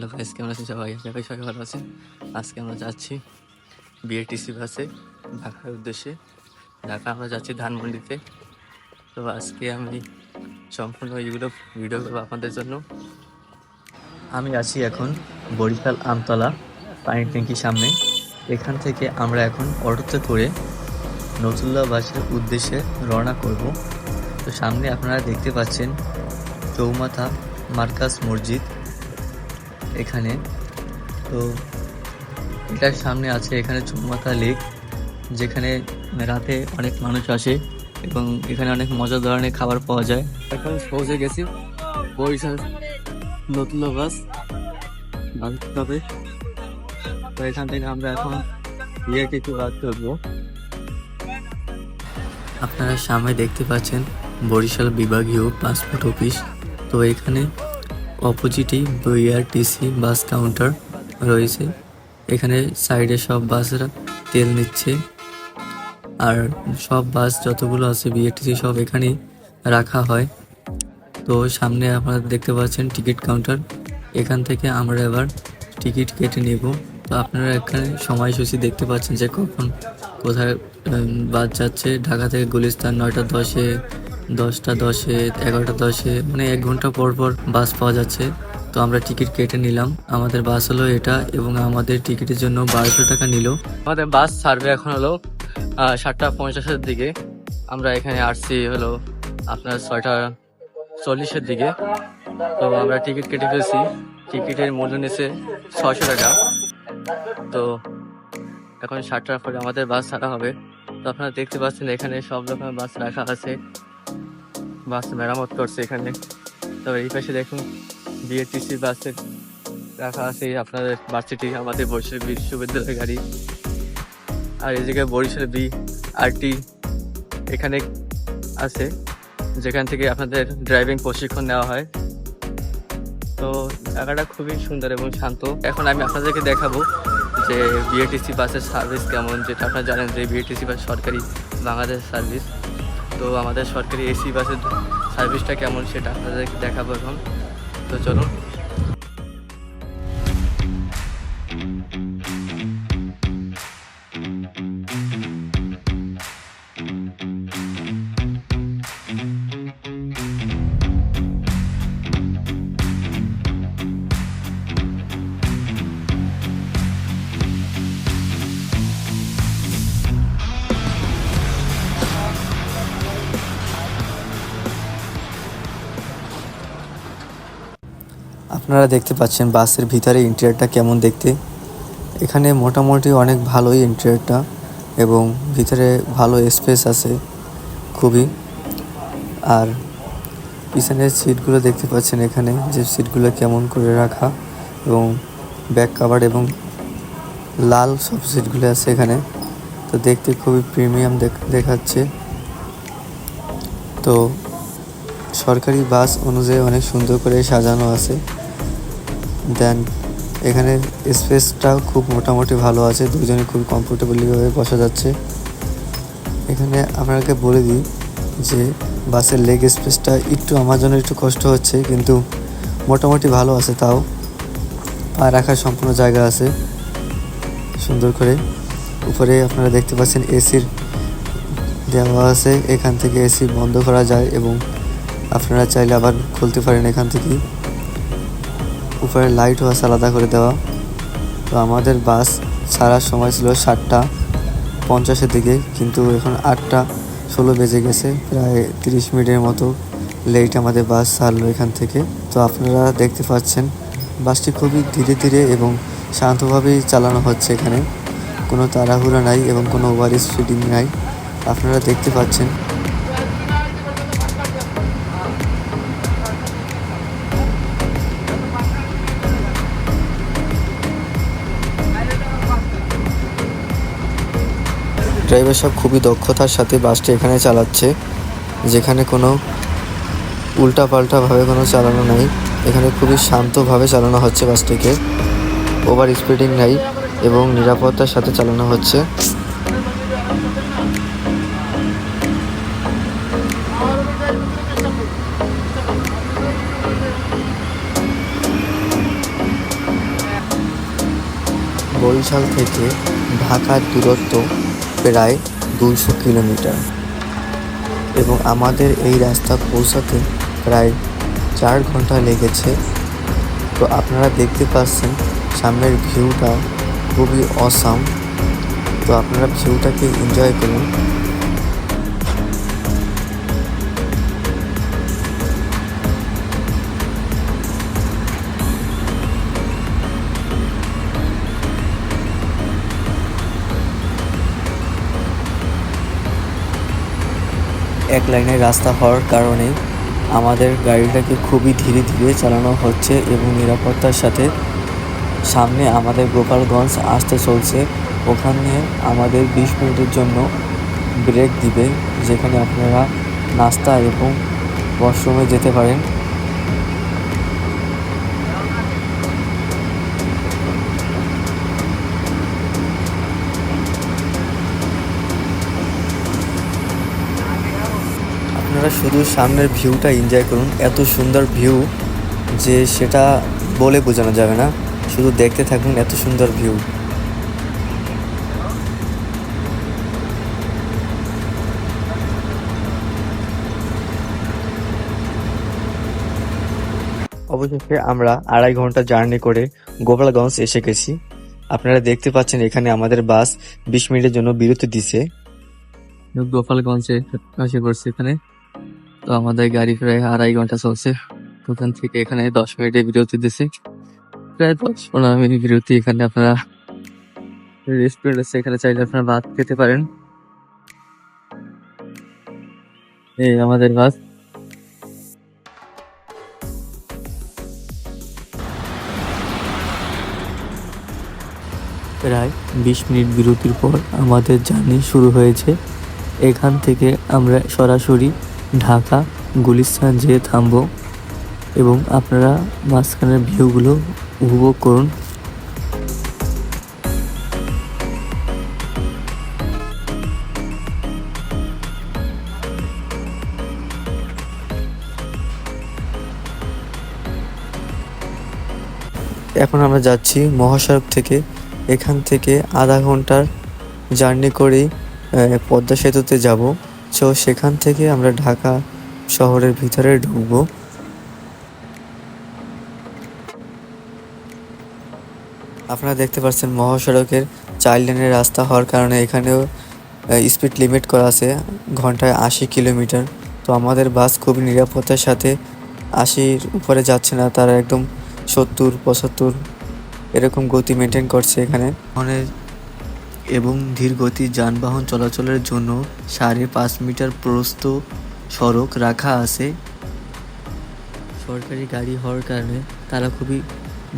Hello guys কেমন আছেন সবাই? আশা সবাই ভালো আছেন। আজকে আমরা যাচ্ছি বিএটিসি বাসে ঢাকার উদ্দেশ্যে। ঢাকা আমরা যাচ্ছি ধানমন্ডিতে। তো আজকে আমি সম্পূর্ণ এগুলো ভিডিও করব আপনাদের জন্য। আমি আছি এখন বরিশাল আমতলা, পানির ট্যাঙ্কির সামনে। এখান থেকে আমরা এখন অটোতে করে নতুল্লা বাসের উদ্দেশ্যে রওনা করব। তো সামনে আপনারা দেখতে পাচ্ছেন চৌমাথা মার্কাস মসজিদ। এখানে। তো এটার সামনে আছে এখানে চৌমাথা লেক, যেখানে রাতে অনেক মানুষ আসে এবং এখানে অনেক মজা ধরনের খাবার পাওয়া যায়। এখন পৌঁছে গেছি বরিশাল নতুন বাস তবে তো এখান থেকে আমরা এখন ইয়ে কিছু বাদ করব। আপনারা সামনে দেখতে পাচ্ছেন বরিশাল বিভাগীয় পাসপোর্ট অফিস তো এখানে অপোজিটেই বিআরটিসি বাস কাউন্টার রয়েছে। এখানে সাইডে সব বাসেরা তেল নিচ্ছে। আর সব বাস যতগুলো আছে বিআরটিসি সব এখানেই রাখা হয়। তো সামনে আপনারা দেখতে পাচ্ছেন টিকিট কাউন্টার। এখান থেকে আমরা এবার টিকিট কেটে নেব। তো আপনারা এখানে সময়সূচি দেখতে পাচ্ছেন যে কখন কোথায় বাস যাচ্ছে। ঢাকা থেকে গুলিস্তান নয়টা দশে দশটা দশে, এগারোটা দশে মানে এক ঘণ্টা পর পর বাস পাওয়া যাচ্ছে। তো আমরা টিকিট কেটে নিলাম। আমাদের বাস হলো এটা এবং আমাদের টিকিটের জন্য বারোশো টাকা নিল। আমাদের বাস ছাড়বে এখন হলো সাতটা পঞ্চাশের দিকে। আমরা এখানে আসছি হলো আপনার ছয়টা চল্লিশের দিকে। তো আমরা টিকিট কেটে ফেলছি। টিকিটের মূল্য নিচ্ছে ছয়শো টাকা। তো এখন সাতটার পরে আমাদের বাস ছাড়া হবে। তো আপনারা দেখতে পাচ্ছেন এখানে সব রকমের বাস রাখা আছে। বাস মেরামত করছে এখানে। তবে এই পাশে দেখুন বিএটিসি বাসের রাখা আছে আপনাদের বাসটি আমাদের বরিশাল বিশ্ববিদ্যালয়ের গাড়ি। আর এই জায়গায় বরিশাল বি আরটি এখানে আছে, যেখান থেকে আপনাদের ড্রাইভিং প্রশিক্ষণ নেওয়া হয়। তো জায়গাটা খুবই সুন্দর এবং শান্ত। এখন আমি আপনাদেরকে দেখাবো যে বিএটিসি বাসের সার্ভিস কেমন, যেটা আপনারা জানেন যে বিএটিসি বাস সরকারি বাংলাদেশ সার্ভিস তো আমাদের সরকারি এসি বাসের সার্ভিসটা কেমন সেটা আপনাদেরকে দেখাবো এখন। তো চলুন। আপনারা দেখতে পাচ্ছেন বাসের ভিতরে ইন্টেরিয়রটা কেমন দেখতে। এখানে মোটামুটি অনেক ভালোই ইন্টেরিয়রটা এবং ভিতরে ভালো স্পেস আছে খুবই। আর পিছনের সিটগুলো দেখতে পাচ্ছেন এখানে, যে সিটগুলো কেমন করে রাখা এবং ব্যাক কাভার এবং লাল সব সিটগুলো আছে এখানে। তো দেখতে খুবই প্রিমিয়াম দেখাচ্ছে। তো সরকারি বাস অনুযায়ী অনেক সুন্দর করে সাজানো আছে। দেন এখানে স্পেসটা খুব মোটামুটি ভালো আছে, দুজনে খুব কমফোর্টেবলিভাবে বসা যাচ্ছে। এখানে আপনাকে বলে দিই যে বাসের লেগ স্পেসটা একটু আমার জন্য একটু কষ্ট হচ্ছে, কিন্তু মোটামুটি ভালো আছে তাও। পা রাখার সম্পূর্ণ জায়গা আছে, সুন্দর করে। উপরে আপনারা দেখতে পাচ্ছেন এসির দেওয়া আছে, এখান থেকে এসি বন্ধ করা যায় এবং আপনারা চাইলে আবার খুলতে পারেন এখান থেকেই। উপরে লাইটও আছে আলাদা করে দেওয়া। তো আমাদের বাস ছাড়ার সময় ছিল সাতটা পঞ্চাশের দিকে, কিন্তু এখন আটটা ষোলো বেজে গেছে, প্রায় তিরিশ মিনিটের মতো লেট আমাদের বাস ছাড়লো এখান থেকে। তো আপনারা দেখতে পাচ্ছেন বাসটি খুবই ধীরে ধীরে এবং শান্তভাবেই চালানো হচ্ছে এখানে। কোনো তাড়াহুড়া নাই এবং কোনো ওভার স্পিডিং নাই। আপনারা দেখতে পাচ্ছেন ড্রাইভার সাহেব খুবই দক্ষতার সাথে বাসটি এখানে চালাচ্ছে, যেখানে কোনো উল্টাপাল্টাভাবে কোনো চালানো নাই। এখানে খুবই শান্তভাবে চালানো হচ্ছে বাসটিকে। ওভার স্পিডিং নাই এবং নিরাপত্তার সাথে চালানো হচ্ছে। বরিশাল থেকে ঢাকার দূরত্ব প্রায় দুশো কিলোমিটার। এবং আমাদের এই রাস্তা পৌঁছাতে প্রায় চার ঘণ্টা লেগেছে। তো আপনারা দেখতে পাচ্ছেন, সামনের ভিউটা খুবই অসাম তো আপনারা ভিউটাকে এনজয় করুন। এক লাইনের রাস্তা হওয়ার কারণে আমাদের গাড়িটাকে খুবই ধীরে ধীরে চালানো হচ্ছে এবং নিরাপত্তার সাথে সামনে আমাদের গোপালগঞ্জ আসতে চলছে। ওখানে আমাদের বিশ মিনিটের জন্য ব্রেক দিবে, যেখানে আপনারা নাস্তা এবং ওয়াশরুমে যেতে পারেন। আপনারা শুধু সামনের ভিউটা এনজয় করুন। এত সুন্দর ভিউ যে সেটা বলে বোঝানো যাবে না। শুধু দেখতে থাকুন এত সুন্দর ভিউ অবশেষে আমরা আড়াই ঘণ্টা জার্নি করে গোপালগঞ্জ এসে গেছি। আপনারা দেখতে পাচ্ছেন এখানে আমাদের বাস বিশ মিনিটের জন্য বিরতি দিছে। গোপালগঞ্জে পড়ছি এখানে। তো আমাদের গাড়ি প্রায় আড়াই ঘণ্টা চলছে। ওখান থেকে এখানে দশ মিনিটের বিরতি দিছে। প্রায় দশ পনেরো মিনিট বিরতি এখানে আপনারা রেস্টুরেন্ট আছে, এখানে চাইলে আপনারা ভাত খেতে পারেন। এই আমাদের বাস প্রায় বিশ মিনিট বিরতির পর আমাদের জার্নি শুরু হয়েছে। এখান থেকে আমরা সরাসরি ঢাকা গুলিস্তান যেয়ে থামবো এবং আপনারা মাঝখানের ভিউগুলো উপভোগ করুন। এখন আমরা যাচ্ছি মহাসড়ক থেকে। এখান থেকে আধা ঘণ্টার জার্নি করেই পদ্মা সেতুতে যাব। সো সেখান থেকে আমরা ঢাকা শহরের ভিতরে ঢুকবো। আপনারা দেখতে পাচ্ছেন মহাসড়কের চার লেনের রাস্তা হওয়ার কারণে এখানেও স্পিড লিমিট করা আছে, ঘন্টায় আশি কিলোমিটার। তো আমাদের বাস খুব নিরাপত্তার সাথে আশির উপরে যাচ্ছে না, তারা একদম সত্তর, পঁচাত্তর এরকম গতি মেনটেন করছে এখানে। অনেক এবং ধীর গতি যানবাহন চলাচলের জন্য সাড়ে পাঁচ মিটার প্রস্থ সড়ক রাখা আছে। সরকারি গাড়ি হওয়ার কারণে তারা খুবই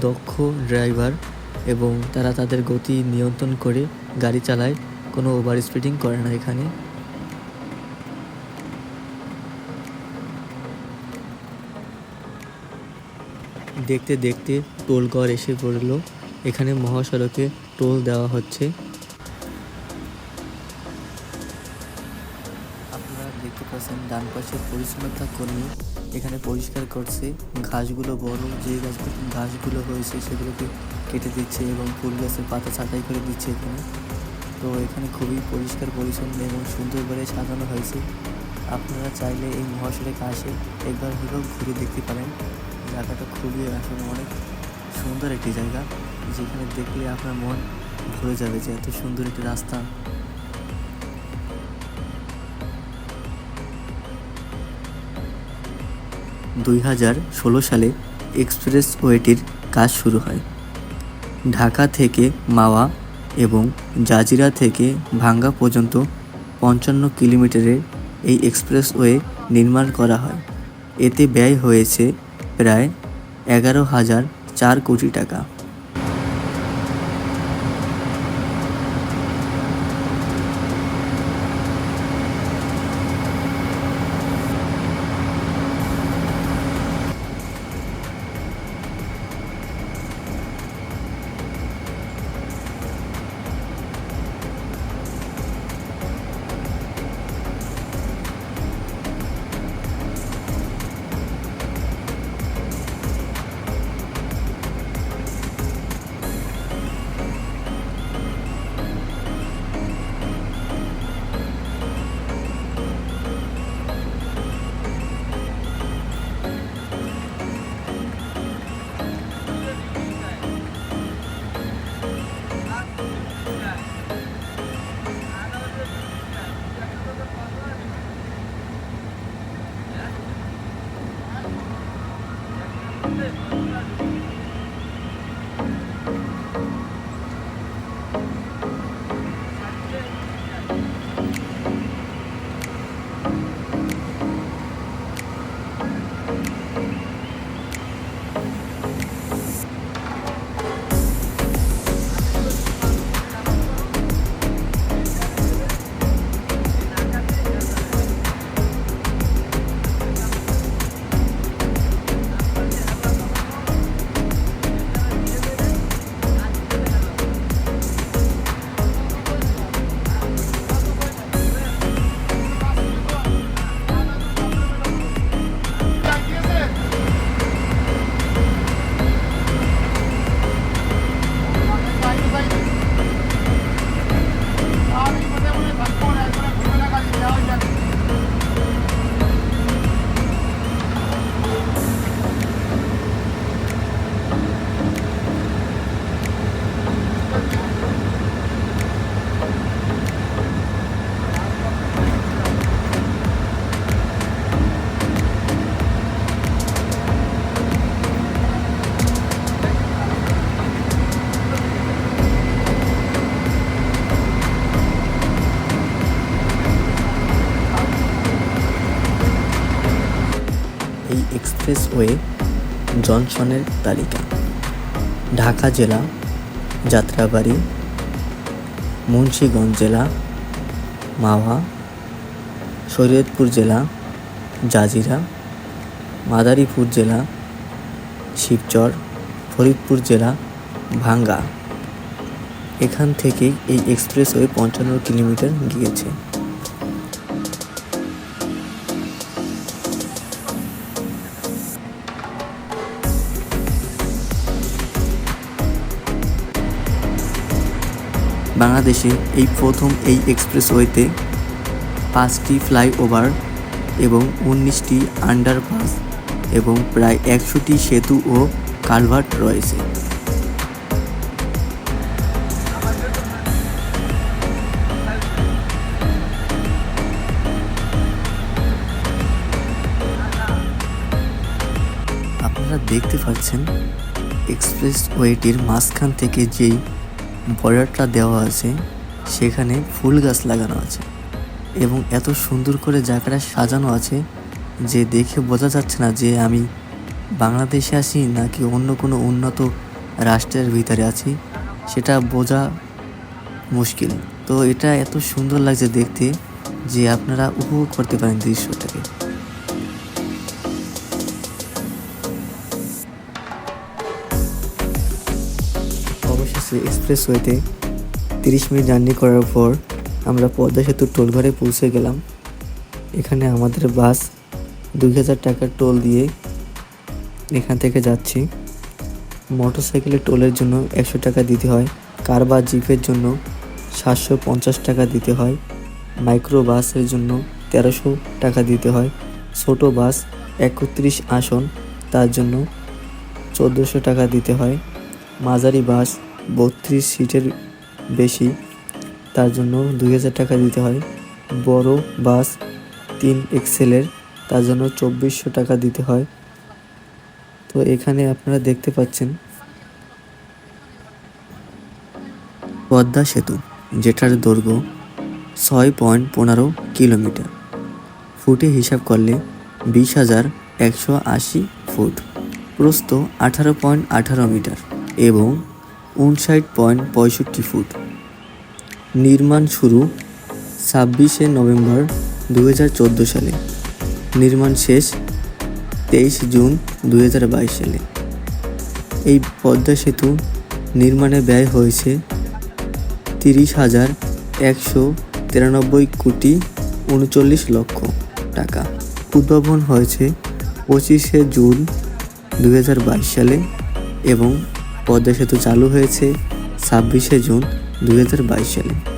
দক্ষ ড্রাইভার এবং তারা তাদের গতি নিয়ন্ত্রণ করে গাড়ি চালায়, কোনো ওভার স্পিডিং করে না এখানে। দেখতে দেখতে টোল কর এসে পড়ল। এখানে মহাসড়কে টোল দেওয়া হচ্ছে। পাচ্ছেন পরিচ্ছন্নতা কর্মী এখানে পরিষ্কার করছে। ঘাসগুলো বড়, যে গাছগুলো ঘাসগুলো হয়েছে সেগুলোকে কেটে দিচ্ছে এবং ফুল গাছের পাতা ছাঁটাই করে দিচ্ছে এখানে। তো এখানে খুবই পরিষ্কার, পরিচ্ছন্ন এবং সুন্দর করে সাজানো হয়েছে। আপনারা চাইলে এই মহাসড়কে আসে একবার হলেও ঘুরে দেখতে পারেন। জায়গাটা খুবই আসলে অনেক সুন্দর একটি জায়গা। যেখানে দেখলে আপনার মন ভরে যাবে যে এত সুন্দর একটি রাস্তা। দুই হাজার ষোলো সালে এক্সপ্রেসওয়েটির কাজ শুরু হয়। ঢাকা থেকে মাওয়া এবং জাজিরা থেকে ভাঙ্গা পর্যন্ত পঞ্চান্ন কিলোমিটারের এই এক্সপ্রেসওয়ে নির্মাণ করা হয়। এতে ব্যয় হয়েছে প্রায় এগারো হাজার চার কোটি টাকা। এক্সপ্রেসওয়ে জনসনের তালিকা। ঢাকা জেলা, যাত্রাবাড়ি, মুন্সিগঞ্জ জেলা, মাওয়া, শরীয়তপুর জেলা, জাজিরা, মাদারীপুর জেলা, শিবচর, ফরিদপুর জেলা, ভাঙ্গা। এখান থেকে এই এক্সপ্রেসওয়ে পঞ্চান্ন কিলোমিটার গিয়েছে। বাংলাদেশে এই প্রথম এই এক্সপ্রেসওয়েতে পাঁচটি ফ্লাইওভার এবং উনিশটি আন্ডারপাস এবং প্রায় একশোটি সেতু ও কালভার্ট রয়েছে। আপনারা দেখতে পাচ্ছেন এক্সপ্রেস ওয়েটির মাঝখান থেকে যেই বর্ডারটা দেওয়া আছে, সেখানে ফুল গাছ লাগানো আছে এবং এত সুন্দর করে জায়গাটা সাজানো আছে যে দেখে বোঝা যাচ্ছে না যে আমি বাংলাদেশে আছি নাকি অন্য কোনো উন্নত রাষ্ট্রের ভিতরে আছি, সেটা বোঝা মুশকিল। তো এটা এত সুন্দর লাগছে দেখতে যে আপনারা উপভোগ করতে পারেন দৃশ্যটাকে। এক্সপ্রেসওয়েতে তিরিশ মিনিট জার্নি করার পর আমরা পদ্মা সেতুর টোলঘরে পৌঁছে গেলাম। এখানে আমাদের বাস দুই হাজার টাকার টোল দিয়ে এখান থেকে যাচ্ছি। মোটর সাইকেলের টোলের জন্য একশো টাকা দিতে হয়। কার বা জিপের জন্য সাতশো পঞ্চাশ টাকা দিতে হয়। মাইক্রো বাসের জন্য তেরোশো টাকা দিতে হয়। ছোট বাস একত্রিশ আসন, তার জন্য চোদ্দোশো টাকা দিতে হয়। মাঝারি বাস বত্রিশ সিটের বেশি, তার জন্য দুই হাজার টাকা দিতে হয়। বড় বাস তিন এক্সেলের তার জন্য চব্বিশশো টাকা দিতে হয়। তো এখানে আপনারা দেখতে পাচ্ছেন পদ্মা সেতু, যেটার দৈর্ঘ্য ছয় পয়েন্ট পনেরো কিলোমিটার। ফুটে হিসাব করলে বিশ হাজার একশো আশি ফুট, প্রস্থ আঠারো পয়েন্ট আঠারো মিটার এবং উনষাট পয়েন্ট পঁয়ষট্টি ফুট। নির্মাণ শুরু ছাব্বিশে নভেম্বর দু হাজার চোদ্দ সালে। নির্মাণ শেষ তেইশ জুন দু হাজার বাইশ সালে। এই পদ্মা সেতু নির্মাণে ব্যয় হয়েছে তিরিশ হাজার একশো তিরানব্বই কোটি উনচল্লিশ লক্ষ টাকা। উদ্ভাবন হয়েছে পঁচিশে জুন দুহাজার বাইশ সালে এবং পদ্মা সেতু চালু হয়েছে ছাব্বিশে জুন দু হাজার বাইশ সালে।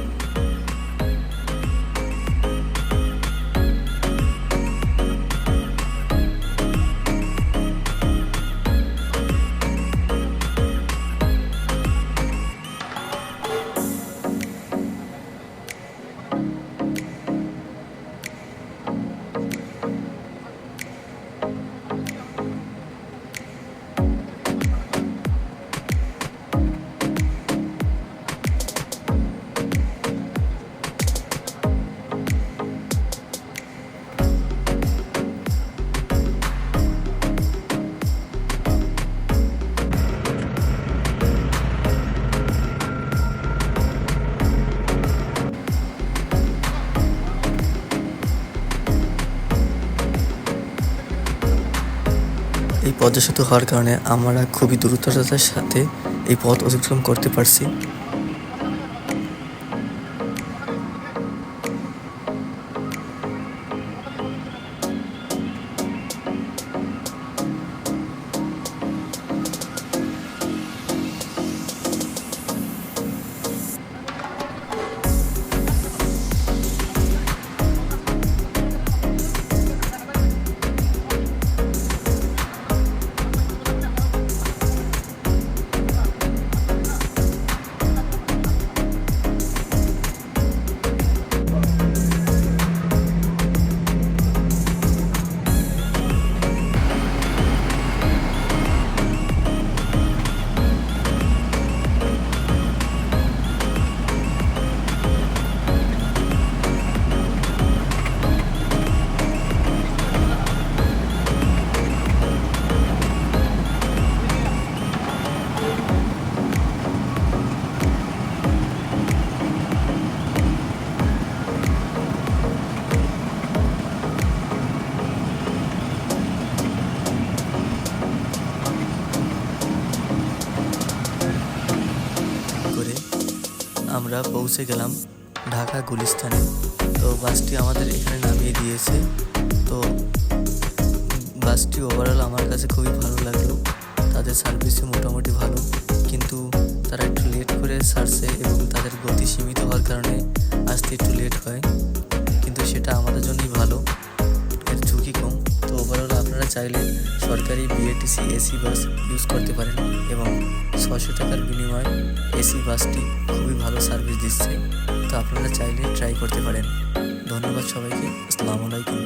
পদ্মা সেতু হওয়ার কারণে আমরা খুবই দ্রুততার সাথে এই পথ অতিক্রম করতে পারছি। আমরা পৌঁছে গেলাম ঢাকা গুলিস্তানে। তো বাসটি আমাদের এখানে নামিয়ে দিয়েছে। তো বাসটি ওভারঅল আমার কাছে খুবই ভালো লাগল। তাদের সার্ভিসও মোটামুটি ভালো। কিন্তু তারা একটু লেট করে সারছে এবং তাদের গতি সীমিত হওয়ার কারণে আসতে একটু লেট হয়। কিন্তু সেটা আমাদের জন্যই ভালো। আপনারা চাইলে সরকারি বিএটিসি এসি বাস ইউজ করতে পারেন এবং ছশো টাকার বিনিময়ে এসি বাসটি খুবই ভালো সার্ভিস দিচ্ছে। তো আপনারা চাইলে ট্রাই করতে পারেন। ধন্যবাদ সবাইকে। আসসালামু আলাইকুম।